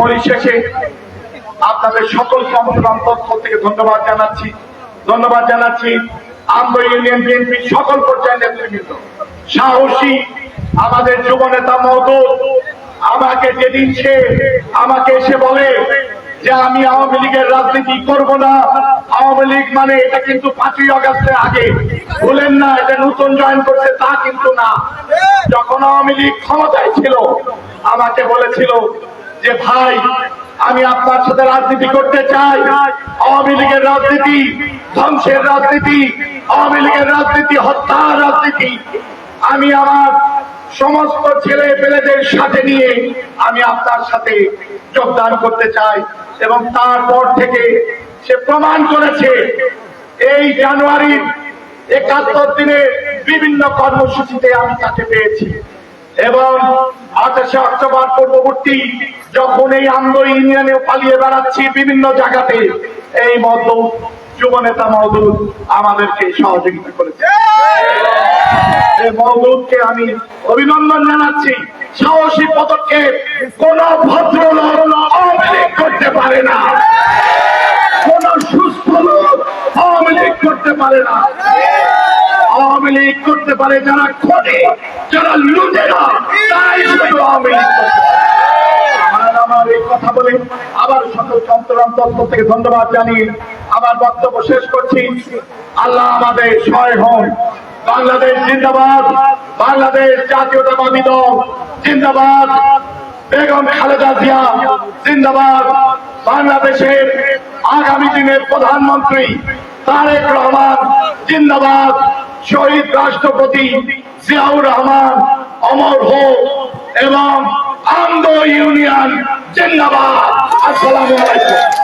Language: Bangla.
পরিশেষে আপনাদের সকল সমর্থন তথ্য থেকে ধন্যবাদ জানাচ্ছি। ধন্যবাদ জানাচ্ছি আন্দো ইউনিয়ন বিএনপি সকল পর্যায়ের নেতৃবৃন্দ। সাহসী আমাদের যুব নেতা মহদুদ আমাকে যেদিন সে আমাকে এসে বলে যে আমি আওয়ামী লীগের রাজনীতি করব না, আওয়ামী লীগ মানে এটা কিন্তু পাঁচই অগস্টের আগে। বলেন না, এটা নতুন জয়েন করছে, তা কিন্তু না। যখন আওয়ামী লীগ ক্ষমতায় ছিল, আমাকে বলেছিল যে ভাই, আমি আপনার সাথে রাজনীতি করতে চাই। আওয়ামী লীগের রাজনীতি, ধ্বংসের রাজনীতি, আওয়ামী লীগের রাজনীতি, হত্যার রাজনীতি। আমি আমার সমস্ত ছেলে পেলেদের সাথে নিয়ে আমি আপনার সাথে যোগদান করতে চাই এবং তারপর থেকে সে প্রমাণ করেছে, এই জানুয়ারির একাত্তর দিনে বিভিন্ন কর্মসূচিতে আমি তাকে পেয়েছি। এবং আঠাশে অক্টোবর পূর্ববর্তী যখন এই আন্দো ইউনিয়নে পালিয়ে বেড়াচ্ছি বিভিন্ন জায়গাতে, এই মদুদ যুব নেতা মদুদ আমাদেরকে সহযোগিতা করেছে। এই মওদুদকে আমি অভিনন্দন জানাচ্ছি। সাহসী পদক্ষেপ কোন ভদ্রলোক লীগ করতে পারে না। কোন সুস্থ লোক লীগ করতে পারে না। আওয়ামী লীগ করতে পারে, যারা খোঁজে যারা লুটেরা তাই শুধু আওয়ামী লীগ কথা বলে আবার থেকে ধন্যবাদ জানিয়ে আমার বক্তব্য শেষ করছি। আল্লাহ আমাদের সহায় হন বাংলাদেশ জিন্দাবাদ, বাংলাদেশ জাতীয়তাবাদী দল, জিন্দাবাদ। বেগম খালেদা জিয়া, জিন্দাবাদ। বাংলাদেশের আগামী দিনের প্রধানমন্ত্রী তারেক রহমান, জিন্দাবাদ। শহীদ রাষ্ট্রপতি জিয়াউর রহমান অমর হোক এবং আন্দো ইউনিয়ন জিন্দাবাদ। আসসালামু আলাইকুম।